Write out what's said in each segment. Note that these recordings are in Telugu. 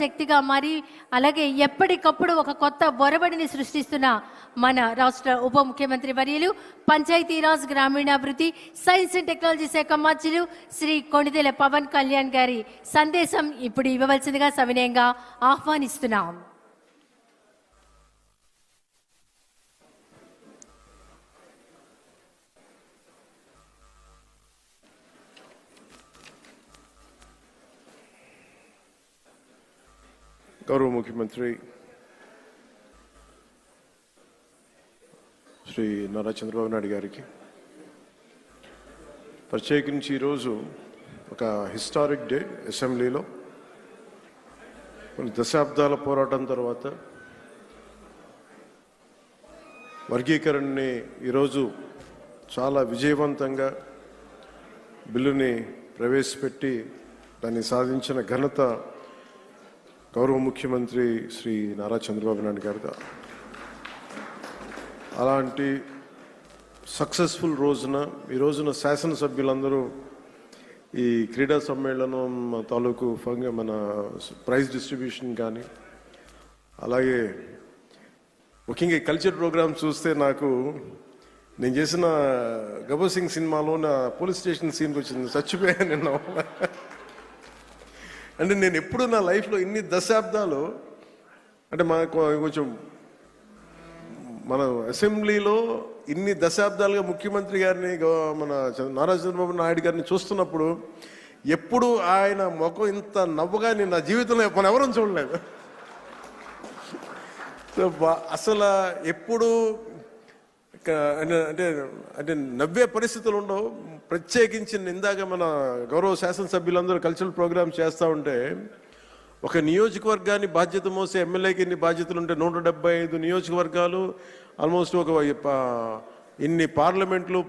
శక్తిగా మారి అలాగే ఎప్పటికప్పుడు ఒక కొత్త ఒరబడిని సృష్టిస్తున్న మన రాష్ట్ర ఉప ముఖ్యమంత్రి వర్యులు పంచాయతీరాజ్ గ్రామీణాభివృద్ధి సైన్స్ అండ్ టెక్నాలజీ శాఖ మంత్రులు శ్రీ కొణిదెల పవన్ కళ్యాణ్ గారి సందేశం ఇప్పుడు ఇవ్వవలసిందిగా సవినయంగా ఆహ్వానిస్తున్నాం. గౌరవ ముఖ్యమంత్రి శ్రీ నారా చంద్రబాబు నాయుడు గారికి. ప్రత్యేకించి ఈరోజు ఒక హిస్టారిక్ డే అసెంబ్లీలో. కొన్ని దశాబ్దాల పోరాటం తర్వాత వర్గీకరణని ఈరోజు చాలా విజయవంతంగా బిల్లుని ప్రవేశపెట్టి దాన్ని సాధించిన ఘనత గౌరవ ముఖ్యమంత్రి శ్రీ నారా చంద్రబాబు నాయుడు గారిగా అలాంటి సక్సెస్ఫుల్ రోజున ఈ రోజున శాసనసభ్యులందరూ ఈ క్రీడా సమ్మేళనం తాలూకు ఫంగ మన ప్రైజ్ డిస్ట్రిబ్యూషన్ కానీ అలాగే ముఖ్యంగా ఈ కల్చర్ ప్రోగ్రామ్ చూస్తే నాకు నేను చేసిన గబర్ సింగ్ సినిమాలో నా పోలీస్ స్టేషన్ సీన్కి వచ్చింది. చచ్చిపోయాను నిన్న అంటే నేను ఎప్పుడు నా లైఫ్లో ఇన్ని దశాబ్దాలు అంటే మనకు కొంచెం మన అసెంబ్లీలో ఇన్ని దశాబ్దాలుగా ముఖ్యమంత్రి గారిని మన నారా చంద్రబాబు నాయుడు గారిని చూస్తున్నప్పుడు ఎప్పుడు ఆయన ముఖం ఇంత నవ్వుగా నేను నా జీవితంలో మన ఎవరూ చూడలేదు. అసలు ఎప్పుడు అంటే- అంటే నవ్వే పరిస్థితులు ఉండవు. ప్రత్యేకించి ఇందాక మన గౌరవ శాసనసభ్యులందరూ కల్చరల్ ప్రోగ్రామ్ చేస్తూ ఉంటే ఒక నియోజకవర్గాన్ని బాధ్యత మోసే ఎమ్మెల్యేకి ఇన్ని బాధ్యతలు ఉంటే నూట డెబ్బై ఐదు నియోజకవర్గాలు ఆల్మోస్ట్ ఒక ఇన్ని పార్లమెంట్లు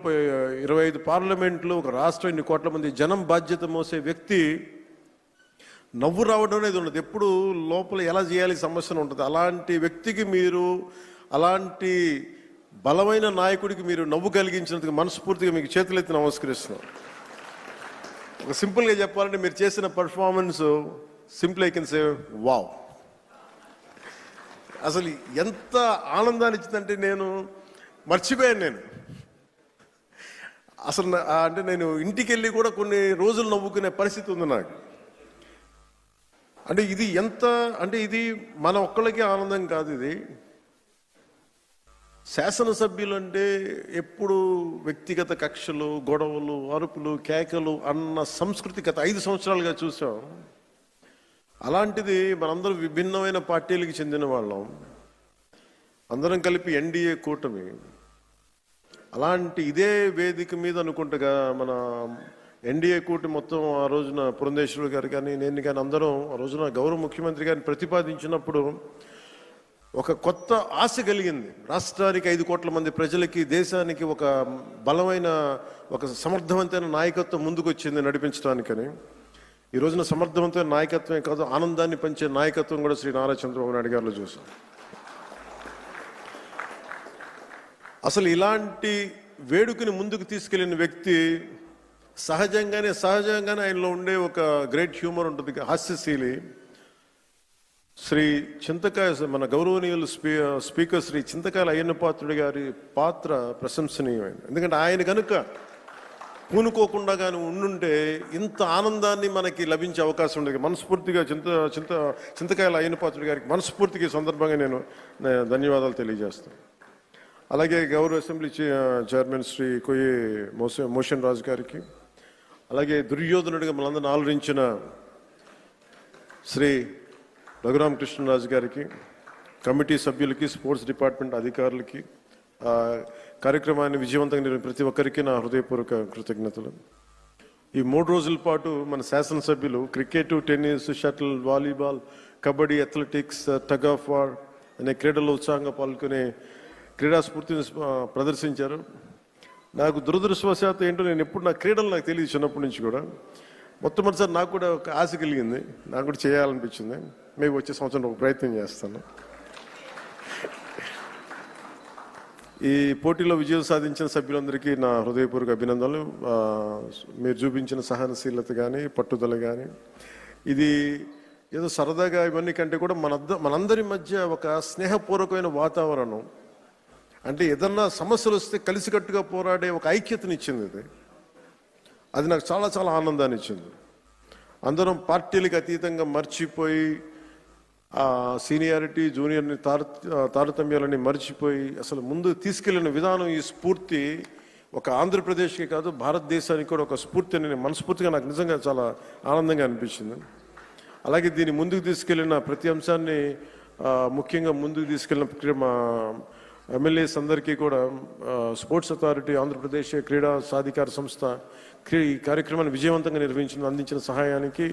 ఇరవై ఐదు పార్లమెంట్లు ఒక రాష్ట్రం ఇన్ని కోట్ల మంది జనం బాధ్యత మోసే వ్యక్తి నవ్వు రావడం అనేది ఉండదు. ఎప్పుడు లోపల ఎలా చేయాలి సమస్యను ఉంటుంది. అలాంటి వ్యక్తికి మీరు అలాంటి బలమైన నాయకుడికి మీరు నవ్వు కలిగించినందుకు మనస్ఫూర్తిగా మీకు చేతులెత్తి నమస్కరిస్తున్నాం. ఒక సింపుల్గా చెప్పాలంటే మీరు చేసిన performance simple I can say wow అసలు ఎంత ఆనందాన్ని ఇచ్చిందంటే నేను మర్చిపోయాను నేను. అసలు అంటే నేను ఇంటికి వెళ్ళి కూడా కొన్ని రోజులు నవ్వుకునే పరిస్థితి ఉంది నాకు. అంటే ఇది ఎంత అంటే ఇది మన ఒక్కళ్ళకే ఆనందం కాదు ఇది. శాసనసభ్యులు అంటే ఎప్పుడు వ్యక్తిగత కక్షలు గొడవలు అరుపులు కేకలు అన్న సంస్కృతి గత ఐదు సంవత్సరాలుగా చూసాం. అలాంటిది మనందరం విభిన్నమైన పార్టీలకు చెందిన వాళ్ళం. అందరం కలిపి ఎన్డీఏ కూటమి. అలాంటి ఇదే వేదిక మీద అనుకుంటగా మన ఎన్డీఏ కూటమి మొత్తం ఆ రోజున పురంధేశ్వరుడు గారు కానీ నేను కానీ అందరం ఆ రోజున గౌరవ ముఖ్యమంత్రి గారిని ప్రతిపాదించినప్పుడు ఒక కొత్త ఆశ కలిగింది. రాష్ట్రానికి ఐదు కోట్ల మంది ప్రజలకి దేశానికి ఒక బలమైన ఒక సమర్థవంతమైన నాయకత్వం ముందుకొచ్చింది నడిపించడానికని ఈ రోజున సమర్థవంతమైన నాయకత్వమే కాదు ఆనందాన్ని పంచే నాయకత్వం కూడా శ్రీ నారా చంద్రబాబు నాయుడు గారిలో చూసాం. అసలు ఇలాంటి వేడుకని ముందుకు తీసుకెళ్ళిన వ్యక్తి సహజంగానే సహజంగానే ఆయనలో ఉండే ఒక గ్రేట్ హ్యూమర్ ఉంటుంది హాస్యశీలి. శ్రీ చింతకాయ మన గౌరవనీయులు స్పీ స్పీకర్ శ్రీ చింతకాయల అయ్యన్న పాత్రుడి గారి పాత్ర ప్రశంసనీయమైనది ఎందుకంటే ఆయన కనుక పూనుకోకుండా కానీ ఉండుంటే ఇంత ఆనందాన్ని మనకి లభించే అవకాశం ఉండదు. మనస్ఫూర్తిగా చింత చింత చింతకాయల అయ్యన్న పాత్రుడి గారికి మనస్ఫూర్తిగా సందర్భంగా నేను ధన్యవాదాలు తెలియజేస్తాను. అలాగే గౌరవ అసెంబ్లీ చైర్మన్ శ్రీ కొయ్యి మోస మోషన్ రాజు గారికి అలాగే దుర్యోధనుడిగా మనందరిని ఆలోచించిన శ్రీ రఘురామ కృష్ణరాజు గారికి కమిటీ సభ్యులకి స్పోర్ట్స్ డిపార్ట్మెంట్ అధికారులకి కార్యక్రమాన్ని విజయవంతంగా నిర్వహించిన ప్రతి ఒక్కరికి నా హృదయపూర్వక కృతజ్ఞతలు. ఈ మూడు రోజుల పాటు మన శాసనసభ్యులు cricket tennis shuttle volleyball kabaddi athletics tug of war అనే క్రీడల్లో ఉత్సాహంగా పాల్గొనే క్రీడా స్ఫూర్తిని ప్రదర్శించారు. నాకు దురదృష్టవశాత్తు ఏంటో నేను ఎప్పుడు నా క్రీడలు నాకు తెలియదు చిన్నప్పటి నుంచి కూడా. మొట్టమొదటిసారి నాకు కూడా ఒక ఆశ కలిగింది. నాకు కూడా చేయాలనిపించింది. మేము వచ్చే సంవత్సరం ఒక ప్రయత్నం చేస్తాను. ఈ పోటీలో విజయం సాధించిన సభ్యులందరికీ నా హృదయపూర్వక అభినందనలు. మీరు చూపించిన సహనశీలత కానీ పట్టుదల కానీ ఇది ఏదో సరదాగా ఇవన్నీ కంటే కూడా మన మనందరి మధ్య ఒక స్నేహపూర్వకమైన వాతావరణం. అంటే ఏదన్నా సమస్యలు వస్తే కలిసికట్టుగా పోరాడే ఒక ఐక్యతనిచ్చింది ఇది. అది నాకు చాలా చాలా ఆనందాన్ని ఇచ్చింది. అందరం పార్టీలకు అతీతంగా మర్చిపోయి ఆ సీనియారిటీ జూనియర్ని తార తారతమ్యాలని మర్చిపోయి అసలు ముందు తీసుకెళ్ళిన విధానం ఈ స్ఫూర్తి ఒక ఆంధ్రప్రదేశ్కి కాదు భారతదేశానికి కూడా ఒక స్ఫూర్తి అని నేను మనస్ఫూర్తిగా నాకు నిజంగా చాలా ఆనందంగా అనిపించింది. అలాగే దీన్ని ముందుకు తీసుకెళ్ళిన ప్రతి అంశాన్ని ముఖ్యంగా ముందుకు తీసుకెళ్ళిన మా ఎమ్మెల్యేస్ అందరికీ కూడా స్పోర్ట్స్ అథారిటీ ఆంధ్రప్రదేశ్ క్రీడా సాధికార సంస్థ ఈ కార్యక్రమాన్ని విజయవంతంగా నిర్వహించిన అందించిన సహాయానికి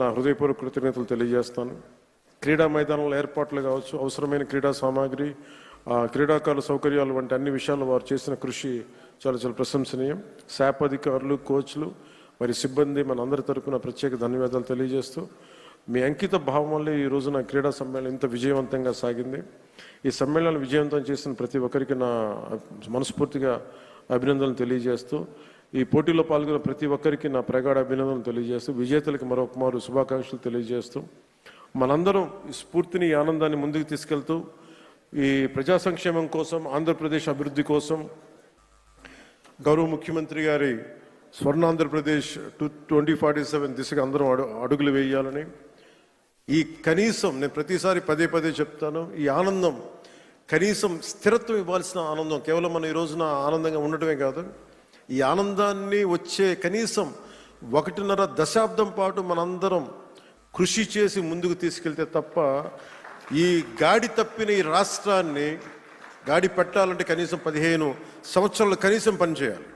నా హృదయపూర్వక కృతజ్ఞతలు తెలియజేస్తాను. క్రీడా మైదానంలో ఏర్పాట్లు కావచ్చు అవసరమైన క్రీడా సామాగ్రి క్రీడాకారుల సౌకర్యాలు వంటి అన్ని విషయాల్లో వారు చేసిన కృషి చాలా చాలా ప్రశంసనీయం. శాప్ అధికారులు కోచ్లు మరి సిబ్బంది మన అందరి తరపున ప్రత్యేక ధన్యవాదాలు తెలియజేస్తూ మీ అంకిత భావం వల్లే ఈ రోజున క్రీడా సమ్మేళనం ఇంత విజయవంతంగా సాగింది. ఈ సమ్మేళనం విజయవంతం చేసిన ప్రతి ఒక్కరికి నా మనస్ఫూర్తిగా అభినందనలు తెలియజేస్తూ ఈ పోటీలో పాల్గొన్న ప్రతి ఒక్కరికి నా ప్రగాఢ అభినందనలు తెలియజేస్తూ విజేతలకు మరొక మారు శుభాకాంక్షలు తెలియజేస్తూ మనందరం ఈ స్ఫూర్తిని ఈ ఆనందాన్ని ముందుకు తీసుకెళ్తూ ఈ ప్రజా సంక్షేమం కోసం ఆంధ్రప్రదేశ్ అభివృద్ధి కోసం గౌరవ ముఖ్యమంత్రి గారి Swarna Andhra Pradesh two twenty forty seven దిశగా అందరం అడుగులు వేయాలని ఈ కనీసం నేను ప్రతిసారి పదే పదే చెప్తాను ఈ ఆనందం కనీసం స్థిరత్వం ఇవ్వాల్సిన ఆనందం కేవలం మనం ఈ రోజున ఆనందంగా ఉండటమే కాదు ఈ ఆనందాన్ని వచ్చే కనీసం ఒకటిన్నర దశాబ్దం పాటు మనందరం కృషి చేసి ముందుకు తీసుకెళ్తే తప్ప ఈ గాడి తప్పిన ఈ రాష్ట్రాన్ని గాడి పెట్టాలంటే కనీసం పదిహేను సంవత్సరాలు కనీసం పనిచేయాలి.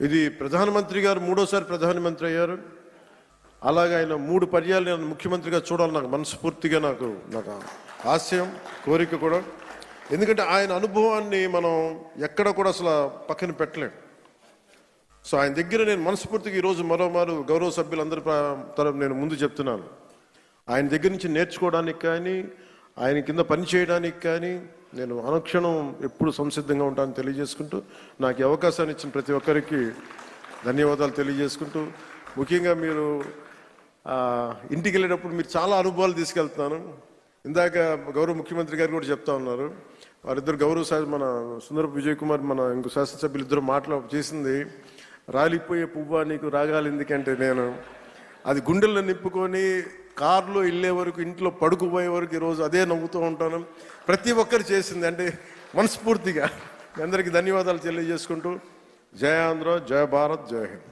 ఇది ప్రధానమంత్రి గారు మూడోసారి ప్రధానమంత్రి అయ్యారు. అలాగే ఆయన మూడు పర్యాలు నేను ముఖ్యమంత్రిగా చూడాలి నాకు మనస్ఫూర్తిగా నాకు నాకు ఆశయం కోరిక కూడా. ఎందుకంటే ఆయన అనుభవాన్ని మనం ఎక్కడ కూడా అసలు పక్కన పెట్టలేం. సో ఆయన దగ్గర నేను మనస్ఫూర్తిగా ఈరోజు మరోమారు గౌరవ సభ్యులందరి తరఫు తరపు నేను ముందు చెప్తున్నాను. ఆయన దగ్గర నుంచి నేర్చుకోవడానికి కానీ ఆయన కింద పని చేయడానికి కానీ నేను అనుక్షణం ఎప్పుడు సంసిద్ధంగా ఉంటానని తెలియజేసుకుంటూ నాకు అవకాశాన్ని ఇచ్చిన ప్రతి ఒక్కరికి ధన్యవాదాలు తెలియజేసుకుంటూ ముఖ్యంగా మీరు ఇంటికి వెళ్ళేటప్పుడు మీరు చాలా అనుభవాలు తీసుకెళ్తున్నాను. ఇందాక గౌరవ ముఖ్యమంత్రి గారు కూడా చెప్తా ఉన్నారు. వారిద్దరు గౌరవ శా- మన సుందరపు విజయ్ కుమార్ మన ఇంకో శాసనసభ్యులు ఇద్దరు మాట్లా చేసింది. రాలిపోయే పువ్వు నీకు రాగాలి ఎందుకంటే నేను. అది గుండెల్లో నింపుకొని కారులో వెళ్ళే వరకు ఇంట్లో పడుకుపోయే వరకు ఈరోజు అదే నవ్వుతూ ఉంటాను. ప్రతి ఒక్కరు చేసింది అంటే మనస్ఫూర్తిగా. అందరికీ ధన్యవాదాలు తెలియజేసుకుంటూ. జయ ఆంధ్ర జయ భారత్ జయ హింద్.